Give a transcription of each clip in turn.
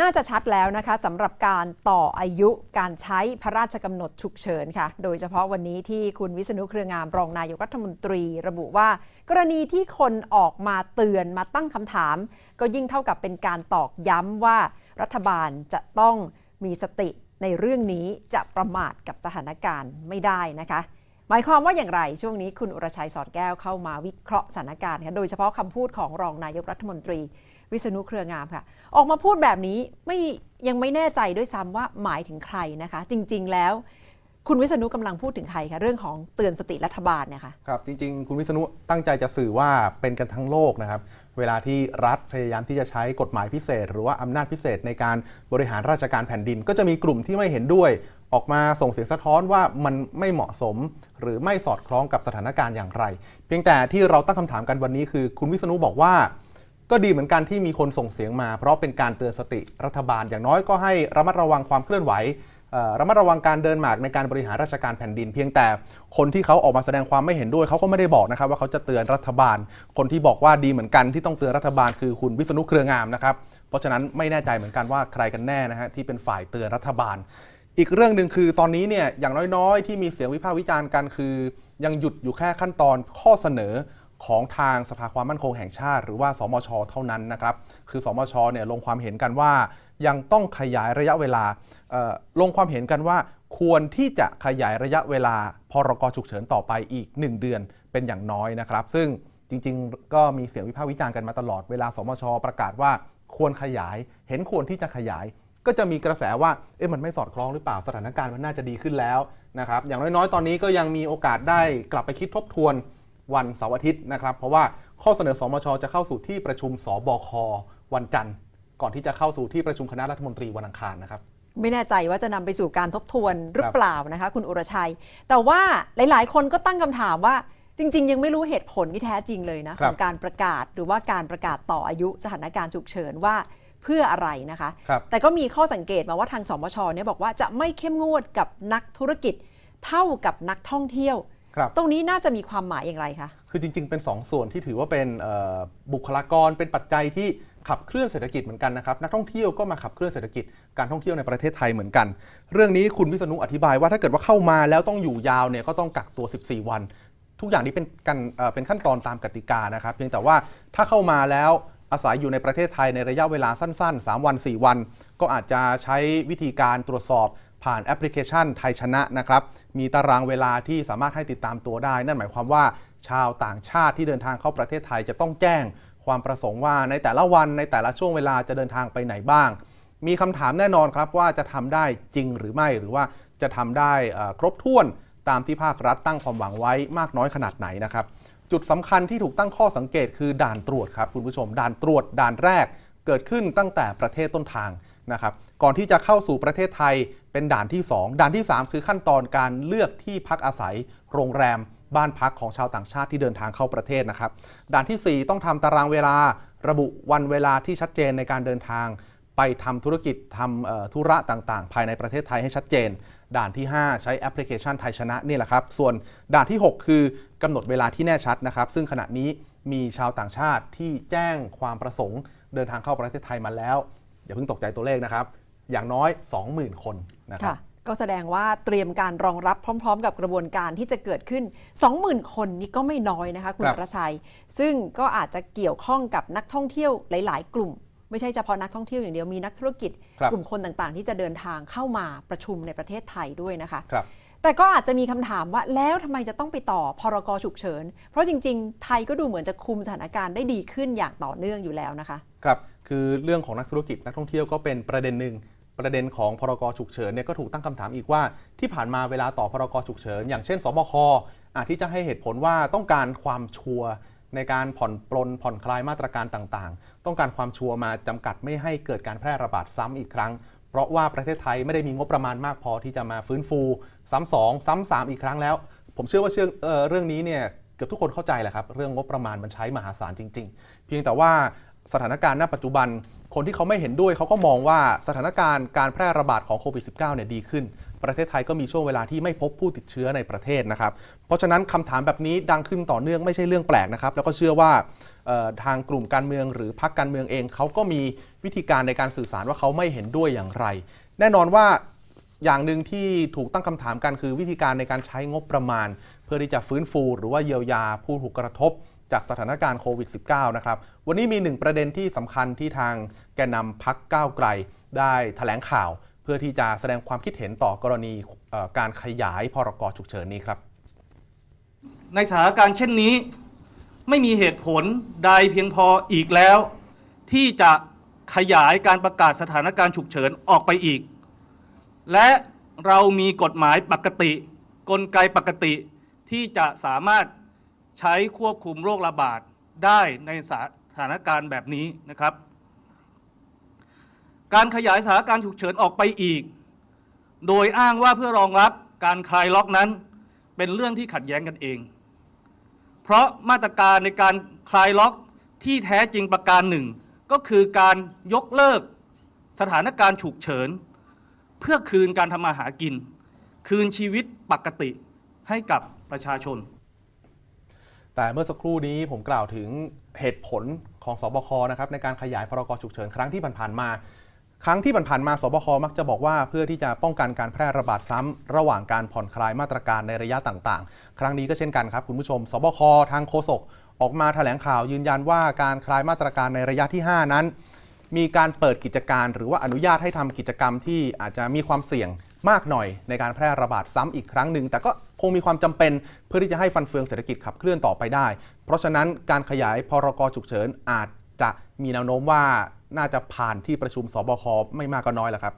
น่าจะชัดแล้วนะคะสำหรับการต่ออายุการใช้พระราชกำหนดฉุกเฉินค่ะ โดยเฉพาะวันนี้ที่คุณวิษณุเครืองามรองนายกรัฐมนตรี ระบุว่า กรณีที่คนออกมาเตือนมาตั้งคำถาม ก็ยิ่งเท่ากับเป็นการตอกย้ำว่า รัฐบาลจะต้องมีสติในเรื่องนี้จะประมาทกับสถานการณ์ไม่ได้นะคะ หมายความว่าอย่างไรช่วงนี้คุณอุรชัยสอดแก้วเข้ามาวิเคราะห์สถานการณ์ค่ะโดยเฉพาะคำพูดของรองนายกรัฐมนตรี วิษณุเครืองามค่ะ ออกมาพูดแบบนี้ไม่ยังไม่แน่ใจด้วยซ้ำว่าหมายถึงใครนะคะ จริง ๆ แล้ว คุณวิษณุกำลังพูดถึงใครคะเรื่องของเตือนสติรัฐบาลเนี่ยค่ะครับจริง ๆ คุณวิษณุตั้งใจจะสื่อว่าเป็นกันทั้งโลกนะครับเวลาที่รัฐพยายามที่จะใช้กฎหมายพิเศษ หรือว่าอำนาจพิเศษในการบริหารราชการแผ่นดิน ก็จะมีกลุ่มที่ไม่เห็นด้วย ออกมาส่งเสียงสะท้อนว่ามันไม่เหมาะสม หรือไม่สอดคล้องกับสถานการณ์อย่างไร เพียงแต่ที่เราตั้งคำถามกันวันนี้คือ คุณวิษณุบอกว่า ก็ดีเหมือนกันที่มีคนส่งเสียงมา เพราะเป็นการเตือนสติรัฐบาล อย่างน้อยก็ให้ระมัดระวังความเคลื่อนไหวระมัดระวังการเดินหมากในการบริหารราชการแผ่นดิน เพียงแต่คนที่เขาออกมาแสดงความไม่เห็นด้วยเขาก็ไม่ได้บอกนะครับว่าเขาจะเตือนรัฐบาล คนที่บอกว่าดีเหมือนกันที่ต้องเตือนรัฐบาลคือคุณวิษณุเครืองามนะครับเพราะฉะนั้นไม่แน่ใจเหมือนกันว่าใครกันแน่นะฮะที่เป็นฝ่ายเตือนรัฐบาล อีกเรื่องหนึ่งคือตอนนี้เนี่ยอย่างน้อยๆ ที่มีเสียงวิพากษ์วิจารณ์กันคือ ยังหยุดอยู่แค่ขั้นตอนข้อเสนอ ของทางสภาความมั่นคงแห่งชาติ หรือว่าสมช เท่านั้นนะครับ คือสมชเนี่ยลงความเห็นกันว่า ยังต้องขยายระยะเวลาลงความเห็นกันว่า ควรที่จะขยายระยะเวลาพรกฉุกเฉินต่อไปอีก 1 เดือนเป็นอย่างน้อยนะครับ ซึ่งจริงๆ ก็มีเสียงวิพากษ์วิจารณ์กันมาตลอดเวลา สมช ประกาศว่าควรขยายเห็นควรที่จะขยาย ก็จะมีกระแสว่าเอ๊ะมันไม่สอดคล้องหรือเปล่าสถานการณ์มันน่าจะดีขึ้นแล้วนะครับอย่างน้อยๆ ตอนนี้ก็ยังมีโอกาสได้กลับไปคิดทบทวน วันเสาร์อาทิตย์นะครับเพราะว่าข้อเสนอสมชจะเข้าสู่ที่ประชุมสบควันจันทร์ก่อนที่จะเข้าสู่ที่ประชุมคณะรัฐมนตรีวันอังคารนะครับไม่แน่ใจว่าจะนำไปสู่การทบทวนหรือเปล่านะคะ คุณอุรชัย แต่ว่าหลายๆ คนก็ตั้งคำถามว่าจริง ๆ ยังไม่รู้เหตุผลที่แท้จริงเลยนะคขรับองการประกาศหรือว่าการประกาศต่ออายุสถานการณ์ฉุกเฉินว่าเพื่ออะไรนะคะครับแต่ก็มีข้อสังเกตมาว่าทางสมชเนี่ยบอกว่าจะไม่เข้มงวดกับนักธุรกิจเท่ากับนักท่องเที่ยว ครับ ตรงนี้น่าจะมีความหมายอย่างไรคะ คือจริง ๆ เป็น 2 ส่วนที่ถือว่าเป็นเอ่อบุคลากรเป็นปัจจัยที่ขับเคลื่อนเศรษฐกิจเหมือนกันนะครับนักท่องเที่ยวก็มาขับเคลื่อนเศรษฐกิจการท่องเที่ยวในประเทศไทยเหมือนกัน เรื่องนี้คุณวิษณุอธิบายว่าถ้าเกิดว่าเข้ามาแล้วต้องอยู่ยาวเนี่ยก็ต้องกักตัว 14 วัน ทุกอย่างนี้เป็นกันเอ่อเป็นขั้นตอนตามกติกานะครับเพียงแต่ว่าถ้าเข้ามาแล้วอาศัยอยู่ในประเทศไทยในระยะเวลาสั้น ๆ 3 วัน 4 วัน ก็อาจจะใช้วิธีการตรวจสอบ ผ่านแอปพลิเคชันไทยชนะนะครับ มีตารางเวลาที่สามารถให้ติดตามตัวได้ นั่นหมายความว่าชาวต่างชาติที่เดินทางเข้าประเทศไทยจะต้องแจ้งความประสงค์ว่าในแต่ละวันในแต่ละช่วงเวลาจะเดินทางไปไหนบ้าง มีคำถามแน่นอนครับว่าจะทำได้จริงหรือไม่หรือว่าจะทำได้ครบถ้วนตามที่ภาครัฐตั้งความหวังไว้มากน้อยขนาดไหนนะครับ จุดสำคัญที่ถูกตั้งข้อสังเกตคือด่านตรวจครับคุณผู้ชม ด่านตรวจด่านแรกเกิดขึ้นตั้งแต่ประเทศต้นทาง นะครับก่อนที่จะเข้าสู่ประเทศไทยเป็นด่านที่ 2 ด่านที่ 3 คือขั้นตอนการเลือกที่พักอาศัย โรงแรม บ้านพักของชาวต่างชาติที่เดินทางเข้าประเทศนะครับ ด่านทีสี่4 ต้องทำตารางเวลาระบุวันเวลาที่ชัดเจนในการเดินทาง ไปทำธุรกิจทำธุระต่างๆ ภายในประเทศไทยให้ชัดเจน ด่านที่ 5 ใช้แอปพลิเคชันไทยชนะนี่แหละครับ ส่วนด่านที่ 6 คือกำหนดเวลาที่แน่ชัดนะครับ ซึ่งขณะนี้มีชาวต่างชาติที่แจ้งความประสงค์เดินทางเข้าประเทศไทยมาแล้ว อย่าเพิ่งตกใจตัวเลขนะครับ อย่างน้อย 20,000 คนนะครับค่ะก็แสดงว่าเตรียมการรองรับพร้อม ๆ กับกระบวนการที่จะเกิดขึ้น 20,000 คนนี่ก็ไม่น้อยนะคะ คุณครับประชัย ซึ่งก็อาจจะเกี่ยวข้องกับนักท่องเที่ยวหลาย ๆ กลุ่ม ไม่ใช่เฉพาะนักท่องเที่ยวอย่างเดียวมีนักธุรกิจครับกลุ่มคนต่างๆ ที่จะเดินทางเข้ามาประชุมในประเทศไทยด้วยนะคะครับ แต่ก็อาจจะมีคำถามว่าแล้วทำไมจะต้องไปต่อพรกฉุกเฉิน เพราะจริง ๆ ไทยก็ดูเหมือนจะคุมสถานการณ์ได้ดีขึ้นอย่างต่อเนื่องอยู่แล้วนะคะ ครับ คือเรื่องของนักธุรกิจนักท่องเที่ยวก็เป็นประเด็นหนึ่งประเด็นของพรกฉุกเฉินเนี่ยก็ถูกตั้งคำถามอีกว่า ที่ผ่านมาเวลาต่อพรกฉุกเฉิน อย่างเช่น สบคอาจที่จะให้เหตุผลว่าต้องการความชัวในการผ่อนปลนผ่อนคลายมาตรการต่างๆ ต้องการความชัวร์มาจำกัดไม่ให้เกิดการแพร่ระบาดซ้ำอีกครั้ง เพราะว่าประเทศไทยไม่ได้มีงบประมาณมากพอที่จะมาฟื้นฟู ซ้ำสองซ้ำสามอีกครั้งแล้ว ผมเชื่อว่าเชื่อเออเรื่องนี้เนี่ยเกือบทุกคนเข้าใจแหละครับ เรื่องงบประมาณมันใช้มหาศาลจริง ๆ เพียงแต่ว่าสถานการณ์ณปัจจุบัน คนที่เขาไม่เห็นด้วยเขาก็มองว่าสถานการณ์การแพร่ระบาดของโควิด -19 เนี่ยดีขึ้น ประเทศไทยก็มีช่วงเวลาที่ไม่พบผู้ติดเชื้อในประเทศนะครับ เพราะฉะนั้นคำถามแบบนี้ดังขึ้นต่อเนื่องไม่ใช่เรื่องแปลกนะครับ แล้วก็เชื่อว่า ทางกลุ่มการเมืองหรือพรรคการเมืองเองเขาก็มีวิธีการในการสื่อสารว่าเขาไม่เห็นด้วยอย่างไร แน่นอนว่าอย่างหนึ่งที่ถูกตั้งคำถามกันคือวิธีการในการใช้งบประมาณ เพื่อที่จะฟื้นฟู หรือว่าเยียวยาผู้ถูกกระทบจากสถานการณ์โควิด -19 นะครับ วันนี้มีหนึ่งประเด็นที่สำคัญที่ทางแกนนำพักก้าวไกล ได้แถลงข่าว เพื่อที่จะแสดงความคิดเห็นต่อกรณีการขยายพรกฉุกเฉินนี้ครับ ในสถานการณ์เช่นนี้ ไม่มีเหตุผลใดเพียงพออีกแล้ว ที่จะขยายการประกาศสถานการณ์ฉุกเฉินออกไปอีก และเรามีกฎหมายปกติ กลไกปกติที่จะสามารถใช้ควบคุมโรคระบาดได้ในสถานการณ์แบบนี้นะครับ การขยายสถานการณ์ฉุกเฉินออกไปอีก โดยอ้างว่าเพื่อรองรับการคลายล็อกนั้น เป็นเรื่องที่ขัดแย้งกันเอง เพราะมาตรการในการคลายล็อกที่แท้จริงประการหนึ่ง ก็คือการยกเลิกสถานการณ์ฉุกเฉิน เพื่อคืนการทำมาหากิน คืนชีวิตปกติให้กับประชาชน แต่เมื่อสักครู่นี้ผมกล่าวถึงเหตุผลของสบคนะครับในการขยายพรกฉุกเฉินครั้งที่ผ่านๆมา ครั้งที่ผ่านมาสบคมักจะบอกว่าเพื่อที่จะป้องกันการแพร่ระบาดซ้ำระหว่างการผ่อนคลายมาตรการในระยะต่างๆ ครั้งนี้ก็เช่นกันครับคุณผู้ชม สบคทางโฆษกออกมาแถลงข่าวยืนยันว่าการคลายมาตรการในระยะที่ 5 นั้น มีการเปิดกิจการ หรือว่าอนุญาตให้ทำกิจกรรมที่อาจจะมีความเสี่ยงมากหน่อยในการแพร่ระบาดซ้ำอีกครั้งหนึ่งแต่ก็คงมีความจำเป็นเพื่อที่จะให้ฟันเฟืองเศรษฐกิจขับเคลื่อนต่อไปได้ เพราะฉะนั้นการขยายพรกฉุกเฉินอาจจะมีแนวโน้มว่า น่าจะผ่านที่ประชุมสบคไม่มากก็น้อยแหละครับ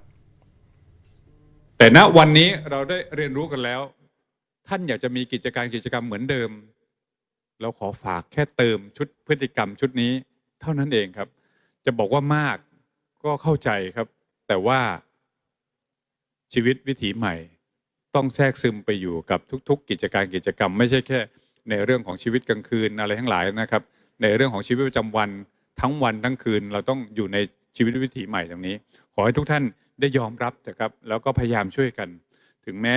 แต่ณวันนี้เราได้เรียนรู้กันแล้ว ท่านอยากจะมีกิจการกิจกรรมเหมือนเดิม เราขอฝากแค่เติมชุดพฤติกรรมชุดนี้ เท่านั้นเองครับ จะบอกว่ามากก็เข้าใจครับ แต่ว่าชีวิตวิถีใหม่ ต้องแทรกซึมไปอยู่กับทุก ๆ กิจการกิจกรรม ไม่ใช่แค่ ในเรื่องของชีวิตกลางคืนอะไรทั้งหลายนะครับ ในเรื่องของชีวิตประจำวัน ทั้งวันทั้งคืนเราต้องอยู่ในชีวิตวิถีใหม่ตรงนี้ ขอให้ทุกท่านได้ยอมรับนะครับ แล้วก็พยายามช่วยกัน ถึงแม้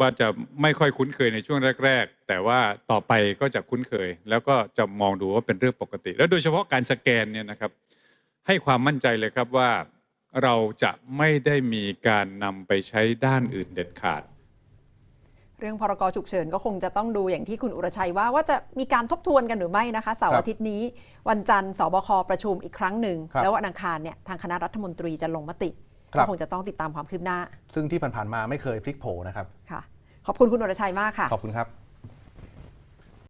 ว่าจะไม่ค่อยคุ้นเคยในช่วงแรก ๆ แต่ว่าต่อไปก็จะคุ้นเคย แล้วก็จะมองดูว่าเป็นเรื่องปกติ แล้วโดยเฉพาะการสแกนเนี่ยนะครับ ให้ความมั่นใจเลยครับว่าเราจะไม่ได้มีการนำไปใช้ด้านอื่นเด็ดขาด เรื่องพรกฉุกเฉินก็คงจะต้องดูอย่างที่คุณอุรชัยว่าว่าจะมีการทบทวนกันหรือไม่นะคะเสาร์ครับอาทิตย์นี้ วันจันทร์สบคประชุมอีกครั้งหนึ่งครับแล้ววันอังคารเนี่ยทางคณะรัฐมนตรีจะลงมติครัก็บคงจะต้องติดตามความคืบหน้า ซึ่งที่ผ่านๆมาไม่เคยพลิกโผนะครับค่ะขอบคุณคุณอุรชัยมากค่ะขอบคุณครับ